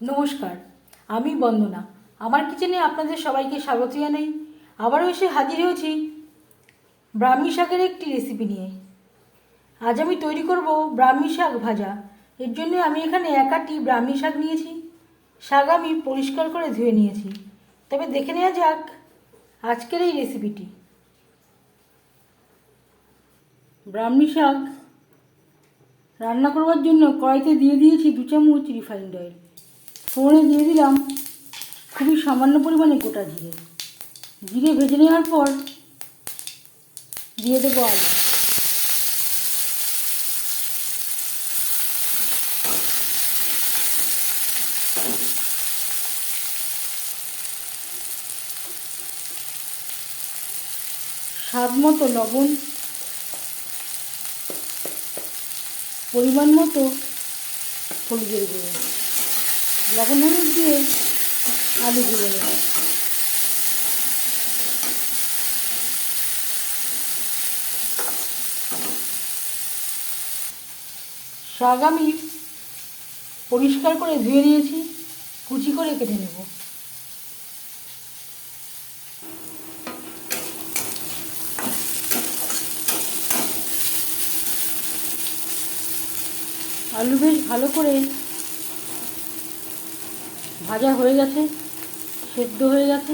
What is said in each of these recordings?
নমস্কার, আমি বন্দনা। আমার কিচেনে আপনাদের সবাইকে স্বাগত জানাই। আবারও এসে হাজির হয়েছি ব্রাহ্মী শাকের একটি রেসিপি নিয়ে। আজ আমি তৈরি করব ব্রাহ্মী শাক ভাজা। এর জন্য আমি এখানে একাটি ব্রাহ্মী শাক নিয়েছি। শাক আমি পরিষ্কার করে ধুয়ে নিয়েছি। তবে দেখে নেওয়া যাক আজকের এই রেসিপিটি ব্রাহ্মী শাক রান্না করবার জন্য কড়াইতে দিয়ে দিয়েছি দু চামচ রিফাইন্ড অয়েল ফোড়নে দিয়ে দিলাম খুবই সামান্য পরিমাণে গোটা জিরে। জিরে ভেজে নেওয়ার পর দিয়ে দেবো আলু। স্বাদ মতো লবণ, পরিমাণ মতো হলুদের গুঁড়ো। লবণ হলুদ দিয়ে আলু ভেজে নেব। শাক আমি পরিষ্কার করে ধুয়ে নিয়েছি, কুচি করে কেটে নেব। আলু বেশ ভালো করে ভাজা হয়ে গেছে, সেদ্ধ হয়ে গেছে।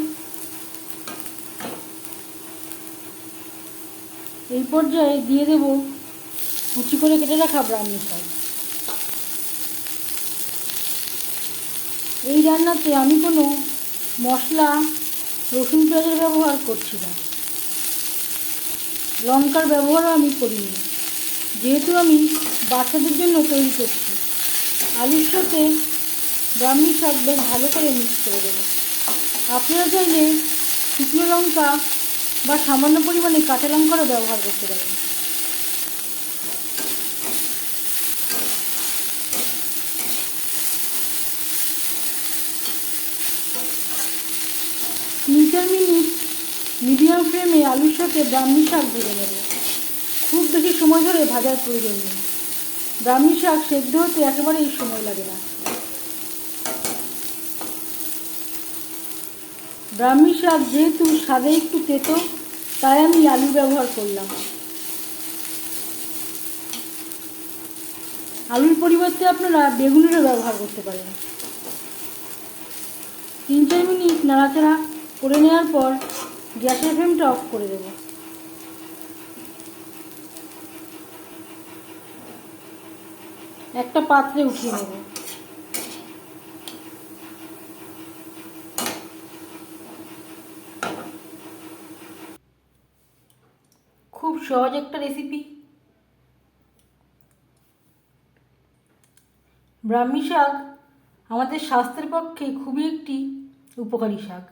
এই পর্যায়ে দিয়ে দেব কুচি করে কেটে রাখা ব্রাহ্মী শাক এই রান্নাতে আমি কোনো মশলা, রসুন পেঁয়াজের ব্যবহার করছি না। লঙ্কার ব্যবহারও আমি করিনি। যেহেতু আমি বাচ্চাদের জন্য তৈরি করছি, আলুর সাথে ব্রাহ্মী শাক বেশ ভালো করে মিক্স করে দেবো। আপনারা চাইলে শুকনো লঙ্কা বা সামান্য পরিমাণে কাঁচা লঙ্কারও ব্যবহার করতে পারেন। তিন মিনিট মিডিয়াম ফ্লেমে আলুর সাথে ব্রাহ্মী শাক ভেজে নেব। খুব বেশি সময় ধরে ভাজার প্রয়োজন নেই। ব্রাহ্মী শাক সেদ্ধ হতে একেবারেই সময় লাগে না। ব্রাহ্মী শাক যেহেতু স্বাদে একটু তেতো, তাই আমি আলু ব্যবহার করলাম। আলুর পরিবর্তে আপনারা বেগুনেরও ব্যবহার করতে পারেন। তিন চার মিনিট নাড়াচাড়া করে নেওয়ার পর গ্যাসের ফ্লেমটা অফ করে দেব। একটা পাত্রে উঠিয়ে নেব। খুব সহজ একটা রেসিপি ব্রাহ্মী শাক আমাদের স্বাস্থ্যের পক্ষে খুবই একটি উপকারী শাক।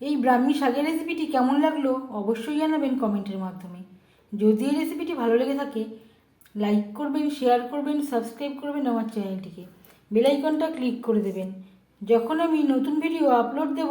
এই ব্রাহ্মী শাকের রেসিপিটি কেমন লাগল অবশ্যই জানাবেন কমেন্টের মাধ্যমে। যদি এই রেসিপিটি ভালো লেগে থাকে লাইক করবেন শেয়ার করবেন সাবস্ক্রাইব করবেন আমার চ্যানেলটিকে বেলাইকনটা ক্লিক করে দেবেন। যখন আমি নতুন ভিডিও আপলোড দেব